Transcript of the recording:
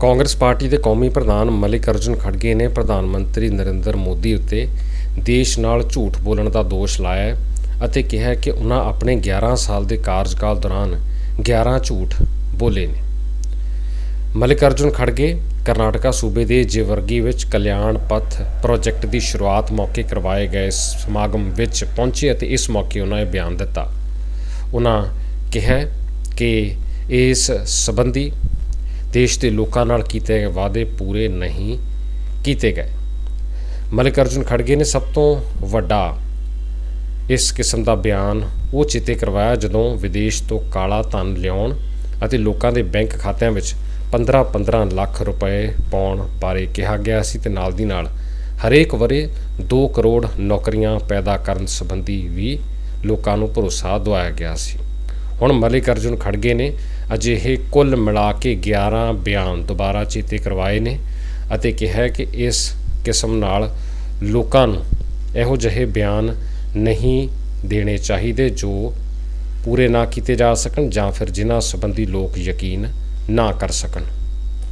Congress party ਦੇ ਕੌਮੀ ਪ੍ਰਧਾਨ ਮਲਿਕ ਅਰਜੁਨ ਖੜਗੇ ਨੇ ਪ੍ਰਧਾਨ ਮੰਤਰੀ ਨਰਿੰਦਰ ਮੋਦੀ ਉੱਤੇ ਦੇਸ਼ ਨਾਲ ਝੂਠ ਬੋਲਣ ਦਾ ਦੋਸ਼ ਲਾਇਆ ਅਤੇ ਕਿਹਾ ਕਿ ਉਹਨਾਂ ਆਪਣੇ 11 ਸਾਲ ਦੇ ਕਾਰਜਕਾਲ ਦੌਰਾਨ 11 ਝੂਠ ਬੋਲੇ ਨੇ। ਮਲਿਕ ਅਰਜੁਨ ਖੜਗੇ ਕਰਨਾਟਕਾ ਸੂਬੇ ਦੇ ਜੇਵਰਗੀ ਵਿੱਚ ਕਲਿਆਣ ਪਥ ਪ੍ਰੋਜੈਕਟ ਦੀ ਸ਼ੁਰੂਆਤ ਮੌਕੇ ਕਰਵਾਏ ਗਏ ਸਮਾਗਮ ਵਿੱਚ ਪਹੁੰਚੇ ਅਤੇ ਇਸ ਮੌਕੇ ਉਹਨਾਂ ਨੇ ਬਿਆਨ ਦਿੱਤਾ। ਉਹਨਾਂ ਕਿਹਾ ਕਿ ਇਸ ਸੰਬੰਧੀ ਦੇਸ਼ ਦੇ ਲੋਕਾਂ ਨਾਲ ਕੀਤੇ ਗਏ ਵਾਅਦੇ ਪੂਰੇ ਨਹੀਂ ਕੀਤੇ ਗਏ। ਮਲਿਕ ਅਰਜੁਨ ਖੜਗੇ ਨੇ ਸਭ ਤੋਂ ਵੱਡਾ ਇਸ ਕਿਸਮ ਦਾ ਬਿਆਨ ਉਹ ਚਿੱਤੇ ਕਰਵਾਇਆ ਜਦੋਂ ਵਿਦੇਸ਼ ਤੋਂ ਕਾਲਾ ਧਨ ਲਿਆਉਣ ਅਤੇ ਲੋਕਾਂ ਦੇ ਬੈਂਕ ਖਾਤਿਆਂ ਵਿੱਚ 15-15 ਲੱਖ ਰੁਪਏ ਪਾਉਣ ਬਾਰੇ ਕਿਹਾ ਗਿਆ ਸੀ ਤੇ ਨਾਲ ਦੀ ਨਾਲ ਹਰੇਕ ਵਰੇ 2 ਕਰੋੜ ਨੌਕਰੀਆਂ ਪੈਦਾ ਕਰਨ ਸੰਬੰਧੀ ਵੀ ਲੋਕਾਂ ਨੂੰ ਭਰੋਸਾ ਦਵਾਇਆ ਗਿਆ ਸੀ। ਹੁਣ ਮਲਿਕ ਅਰਜੁਨ ਖੜਗੇ ਨੇ ਅਜਿਹੇ ਕੁੱਲ ਮਿਲਾ ਕੇ 11 ਬਿਆਨ ਦੁਬਾਰਾ ਚੇਤੇ ਕਰਵਾਏ ਨੇ ਅਤੇ ਕਿਹਾ ਕਿ ਇਸ ਕਿਸਮ ਨਾਲ ਲੋਕਾਂ ਨੂੰ ਇਹੋ ਜਿਹੇ ਬਿਆਨ ਨਹੀਂ ਦੇਣੇ ਚਾਹੀਦੇ ਜੋ ਪੂਰੇ ਨਾ ਕੀਤੇ ਜਾ ਸਕਣ ਜਾਂ ਫਿਰ ਜਿਨ੍ਹਾਂ ਸੰਬੰਧੀ ਲੋਕ ਯਕੀਨ ਨਾ ਕਰ ਸਕਣ।